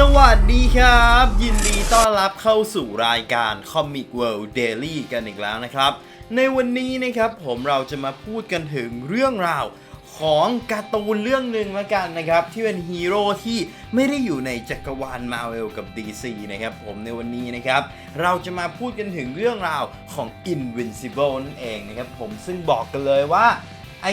สวัสดีครับ ยินดีต้อนรับเข้าสู่รายการ Comic World Daily กันอีกแล้วนะครับ ในวันนี้นะครับผมเราจะมาพูดกันถึงเรื่องราวของการ์ตูนเรื่องหนึ่งละกันนะครับ ที่เป็นฮีโร่ที่ไม่ได้อยู่ในจักรวาลมาเวลกับ DC นะครับผมในวันนี้นะครับ เราจะมาพูดกันถึงเรื่องราวของ Invincible นั่นเองนะครับผมซึ่งบอกกันเลยว่า ไอ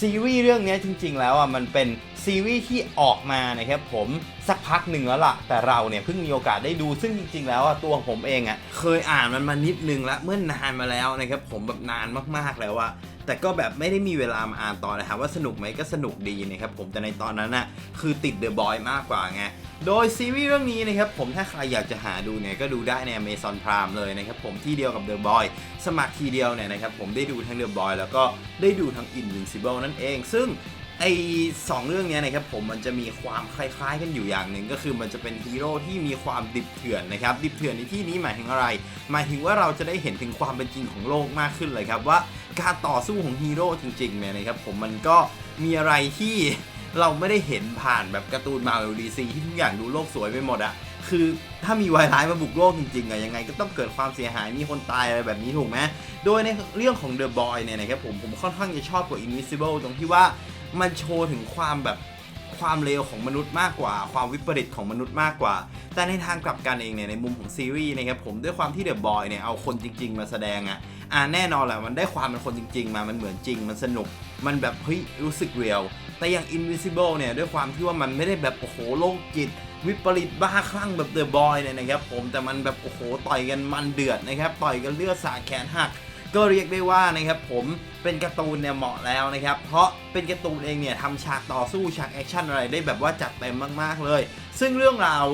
ซีรีส์เรื่องนี้จริง ๆ แล้วอะมันเป็นซีรีส์ที่ออกมานะครับผมสักพักหนึ่งแล้วล่ะ แต่เราเนี่ยเพิ่งมีโอกาสได้ดูซึ่งจริง ๆ แล้วอะตัวผมเองอะเคยอ่านมันมานิดนึงแล้วเมื่อนานมาแล้วนะครับผมแบบนานมากๆแล้วอะ แต่ก็แบบไม่ได้มีเวลามาอ่านต่อนะครับว่าสนุกไหมก็สนุกดีนะครับผมแต่ในตอนนั้นน่ะคือติดเดอะบอยมากกว่าไงโดยซีรีส์เรื่องนี้นะครับผมถ้าใครอยากจะหาดูเนี่ยก็ดูได้ใน Amazon Prime เลยนะครับผมที่เดียวกับ The Boy สมัครทีเดียวเนี่ยนะครับผมได้ดูทั้ง The Boy แล้วก็ได้ดูทั้ง Invincible นั่นเอง ซึ่ง อสองเรื่องเนี้ยนะครับผมมันจะมีความคล้ายๆกันอยู่อย่างหนึ่งก็คือมันจะเป็นฮีโร่ที่มีความดิบเถื่อนนะครับดิบเถื่อนในที่นี้หมายถึงอะไร หมายถึงว่าเราจะได้เห็นถึงความเป็นจริงของโลกมากขึ้นเลยครับว่าการต่อสู้ของฮีโร่จริงๆเนี่ยนะครับผมมันก็มีอะไรที่เราไม่ได้เห็นผ่านแบบการ์ตูนมาเวลดีซีที่ทุกอย่างดูโลกสวยไปหมดอะ คือถ้ามีวายร้ายมาบุกโลกจริงๆอะยังไงก็ต้องเกิดความเสียหายมีคนตายอะไรแบบนี้ถูกไหมโดยในเรื่องของ The Boy เนี่ยนะครับผมผมค่อนข้างจะชอบกว่า Invisible ตรงที่ว่ามันโชว์ถึงความแบบความเลวของมนุษย์มากกว่า ความวิปริตของมนุษย์มากกว่า แต่ในทางกลับกันเองเนี่ยในมุมของซีรีส์นะครับผมด้วยความที่ The Boy เนี่ยเอาคนจริง ๆ มาแสดงอะอ่าแน่นอนแหละมันได้ความเป็นคนจริง ๆ มามันเหมือนจริง มันสนุก มันแบบเฮ้ยรู้สึกเรียลแต่อย่าง Invisible เนี่ยด้วยความที่ว่ามันไม่ได้แบบโอ้โหโลกจิต วิปริตบ้าคลั่งแบบเดอะบอยเนี่ยนะครับผมแต่มันแบบโอ้โหต่อยกันมันเดือดนะครับต่อยกันเลือดสาแขนหัก ก็เรียกได้ว่านะครับผมเป็นการ์ตูนเนี่ยเหมาะแล้วนะครับ เพราะเป็นการ์ตูนเองเนี่ยทำฉากต่อสู้ฉากแอคชั่นอะไรได้แบบว่าจัดเต็มมากๆเลย ซึ่งเรื่องราว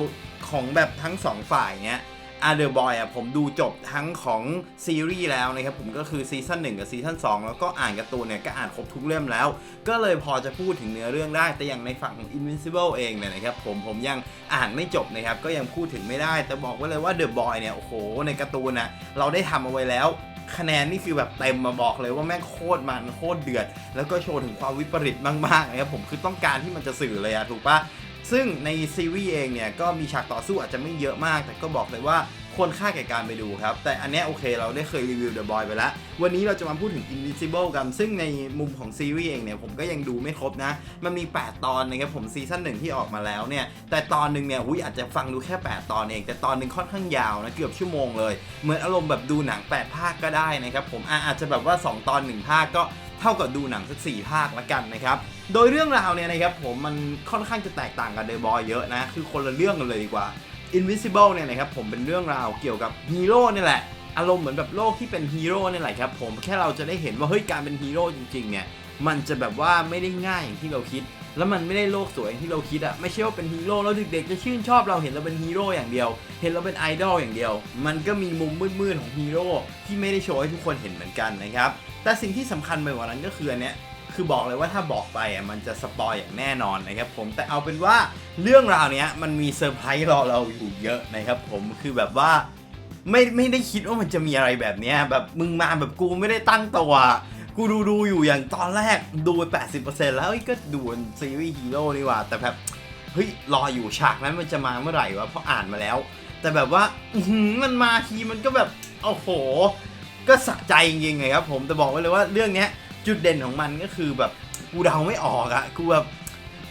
ของแบบทั้งสองฝ่ายเนี่ย อาเดอร์บอยอะผมดูจบทั้งของซีรีส์แล้วนะครับผมก็คือซีซั่น1กับซีซั่น2แล้วก็อ่านการ์ตูนเนี่ยก็อ่านครบทุกเล่มแล้ว ก็เลยพอจะพูดถึงเนื้อเรื่องได้ แต่อย่างในฝั่งของ Invincible เองเนี่ยนะครับผมผมยังอ่านไม่จบนะครับก็ยังพูดถึงไม่ได้ แต่บอกไว้เลยว่า The Boy เนี่ยโอ้โหในการ์ตูนนะเราได้ทำเอาไว้แล้วคะแนนนี่คือแบบเต็มมาบอกเลยว่าแม่งโคตรมันโคตรเดือด แล้วก็โชว์ถึงความวิปริตมากๆนะครับผมคือต้องการที่มันจะสื่อเลยอะถูกปะ ซึ่งในซีรีส์เองเนี่ยก็มีฉากต่อสู้อาจจะไม่เยอะมาก แต่ก็บอกเลยว่าควรค่าแก่การไปดูครับ แต่อันนี้โอเคเราได้เคยรีวิว The Boy ไปแล้ว วันนี้เราจะมาพูดถึง Invincible กัน ซึ่งในมุมของซีรีส์เองเนี่ยผมก็ยังดูไม่ครบนะ มันมี 8 ตอนนะครับผมซีซั่นหนึ่งที่ออกมาแล้วเนี่ย แต่ตอนหนึ่งเนี่ยหุยอาจจะฟังดูแค่ 8 ตอนเอง แต่ตอนหนึ่งค่อนข้างยาวนะ เกือบชั่วโมงเลย เหมือนอารมณ์แบบดูหนัง 8 ภาคก็ได้นะครับผมออาจจะแบบว่า 2 ตอน 1 ภาคก็ เท่ากับดูหนังสัก4ภาคละกันนะครับ โดยเรื่องราวเนี่ยนะครับผมมันค่อนข้างจะแตกต่างกับเดย์บอยเยอะนะ คือคนละเรื่องกันเลยดีกว่า Invisible เนี่ยนะครับผมเป็นเรื่องราวเกี่ยวกับฮีโร่นี่แหละ อารมณ์เหมือนแบบโลกที่เป็นฮีโร่นี่แหละครับผมแค่เราจะได้เห็นว่าเฮ้ยการเป็นฮีโร่จริงๆเนี่ยมันจะแบบว่าไม่ได้ง่ายอย่างที่เราคิด แล้วมันไม่ได้โลกสวยอย่างที่เราคิดอะไม่ใช่ว่าเป็นฮีโร่แล้วเด็กๆจะชื่นชอบเราเห็นเราเป็นฮีโร่อย่างเดียว เห็นเราเป็นไอดอลอย่างเดียว มันก็มีมุมมืดๆของฮีโร่ที่ไม่ได้โชว์ให้ทุกคนเห็นเหมือนกันนะครับแต่สิ่งที่สำคัญไปกว่านั้นก็คืออันเนี้ยคือบอกเลยว่าถ้าบอกไปอะมันจะสปอยอย่างแน่นอนนะครับผมแต่เอาเป็นว่าเรื่องราวเนี้ยมันมีเซอร์ไพรส์รอเราอยู่เยอะนะครับผมคือแบบว่าไม่ไม่ได้คิดว่ามันจะมีอะไรแบบเนี้ยแบบมึงมาแบบกูไม่ได้ตั้งตัว กูดูดูอยู่อย่างตอนแรกดูไป 80%แล้วเอ้ยก็ดูเป็นซีรีส์ฮีโร่นี่ว่า แต่แบบเฮ้ยรออยู่ฉากนั้นมันจะมาเมื่อไหร่วะเพราะอ่านมาแล้ว แต่แบบว่าหืมันมาทีมันก็แบบโอ้โห ก็สะใจจริงๆไงครับผมแต่บอกไว้เลยว่าเรื่องเนี้ยจุดเด่นของมันก็คือแบบกูเดาไม่ออกอะกูแบบ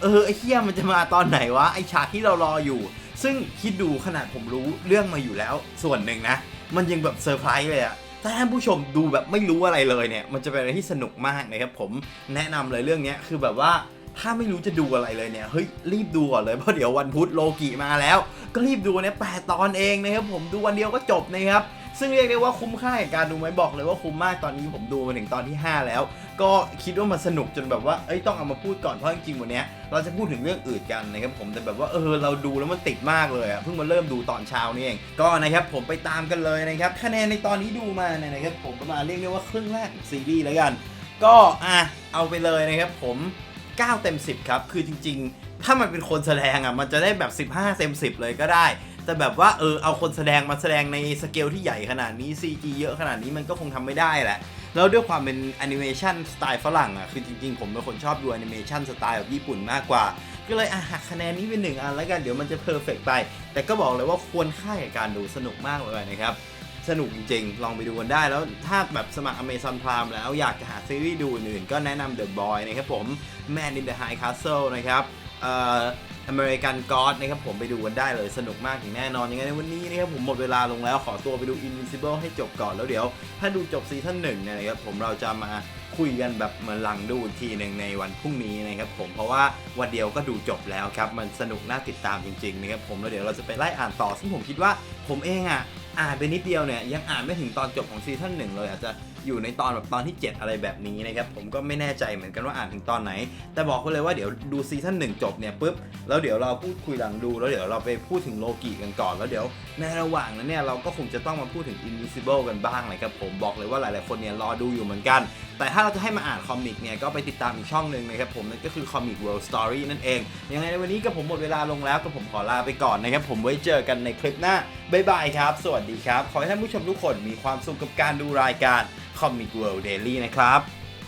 เออไอ้เฮียมันจะมาตอนไหนวะไอ้ฉากที่เรารออยู่ ซึ่งคิดดูขนาดผมรู้เรื่องมาอยู่แล้ว ส่วนหนึ่งนะ มันยังแบบเซอร์ไพรส์เลยอะ ถ้าท่านผู้ชมดูแบบไม่รู้อะไรเลยเนี่ย มันจะเป็นอะไรที่สนุกมากนะครับผมแนะนำเลยเรื่องนี้คือแบบว่าถ้าไม่รู้จะดูอะไรเลยเนี่ย เฮ้ย รีบดูก่อนเลย เพราะเดี๋ยววันพุธโลกิมาแล้ว ก็รีบดูเนี่ยแปดตอนเองนะครับผมดูวันเดียวก็จบนะครับ ซึ่งเรียกได้ว่าคุ้มค่ากับการดูไหมบอกเลยว่าคุ้มมากตอนนี้ผมดูมาถึงตอนที่ 5 แล้ว ก็คิดว่ามันสนุกจนแบบว่าเอ้ยต้องเอามาพูดก่อนเพราะจริงๆวันนี้เราจะพูดถึงเรื่องอื่นกันนะครับผมแต่แบบว่าเออเราดูแล้วมันติดมากเลยอะเพิ่งมาเริ่มดูตอนเช้านี่เองก็นะครับผมไปตามกันเลยนะครับคะแนนในตอนนี้ดูมาเนี่ยนะครับผมประมาณเรียกได้ว่าครึ่งแรกซีรีส์แล้วกัน ก็อะเอาไปเลยนะครับผม 9 เต็ม 10 ครับ คือจริง ๆ ถ้ามันเป็นคนแสดงอะมันจะได้แบบ 15 เต็ม 10 เลยก็ได้ แต่แบบว่าเออเอาคนแสดงมาแสดงในสเกลที่ใหญ่ขนาดนี้ CG เยอะขนาดนี้มันก็คงทำไม่ได้แหละ แล้วด้วยความเป็นแอนิเมชันสไตล์ฝรั่งอะคือจริงๆ ผมเป็นคนชอบดูแอนิเมชันสไตล์แบบญี่ปุ่นมากกว่า ก็เลยอะหักคะแนนนี้เป็นหนึ่งอันแล้วกันเดี๋ยวมันจะเพอร์เฟกไป แต่ก็บอกเลยว่าควรค่าแก่การดูสนุกมากเลยนะครับ สนุกจริงๆ ลองไปดูกันได้ แล้วถ้าแบบสมัคร Amazon Prime แล้วอยากจะหาซีรีส์ดูอื่นก็แนะนำ The Boy นะครับผม Man in the High Castle นะครับเอ่อ American God นะครับผมไปดูกันได้เลยสนุกมากอย่างแน่นอนยังไงในวันนี้นะครับผมหมดเวลาลงแล้วขอตัวไปดู Invincible ให้จบก่อนแล้วเดี๋ยว ถ้าดูจบซีซั่นหนึ่งนะครับผมเราจะมาคุยกันแบบมือนหลังดูอีกทีหนึ่งในวันพรุ่งนี้นะครับผมเพราะว่าวันเดียวก็ดูจบแล้วครับ มันสนุกน่าติดตามจริงๆนะครับผมแล้วเดี๋ยวเราจะไปไล่อ่านต่อซึ่งผมคิดว่าผมเองอะ อ่านไปนิดเดียวเนี่ยยังอ่านไม่ถึงตอนจบของซีซั่นหนึ่งเลยอาจจะอยู่ในตอนแบบตอนที่ 7 อะไรแบบนี้นะครับผมก็ไม่แน่ใจเหมือนกันว่าอ่านถึงตอนไหน แต่บอกไว้เลยว่าเดี๋ยวดูซีซั่นหนึ่งจบเนี่ยปุ๊บแล้วเดี๋ยวเราพูดคุยหลังดู แล้วเดี๋ยวเราไปพูดถึงโลกิกันก่อนแล้วเดี๋ยวในระหว่างนั้นเนี่ยเราก็คงจะต้องมาพูดถึง Invisible กันบ้างนะครับผมบอกเลยว่าหลายๆคนเนี่ยรอดูอยู่เหมือนกัน แต่ถ้าเราจะให้มาอ่านคอมิกเนี่ยก็ไปติดตามอีกช่องหนึ่งนะครับผมนั่นก็คือ Comic World Story นั่นเองยังไงในวันนี้ก็ผมหมดเวลาลงแล้วก็ผมขอลาไปก่อนนะครับผมไว้เจอกันในคลิปหน้าบ๊ายบายครับ สวัสดีครับ ขอให้ท่านผู้ชมทุกคนมีความสุขกับการดูรายการ Comic World Daily นะครับ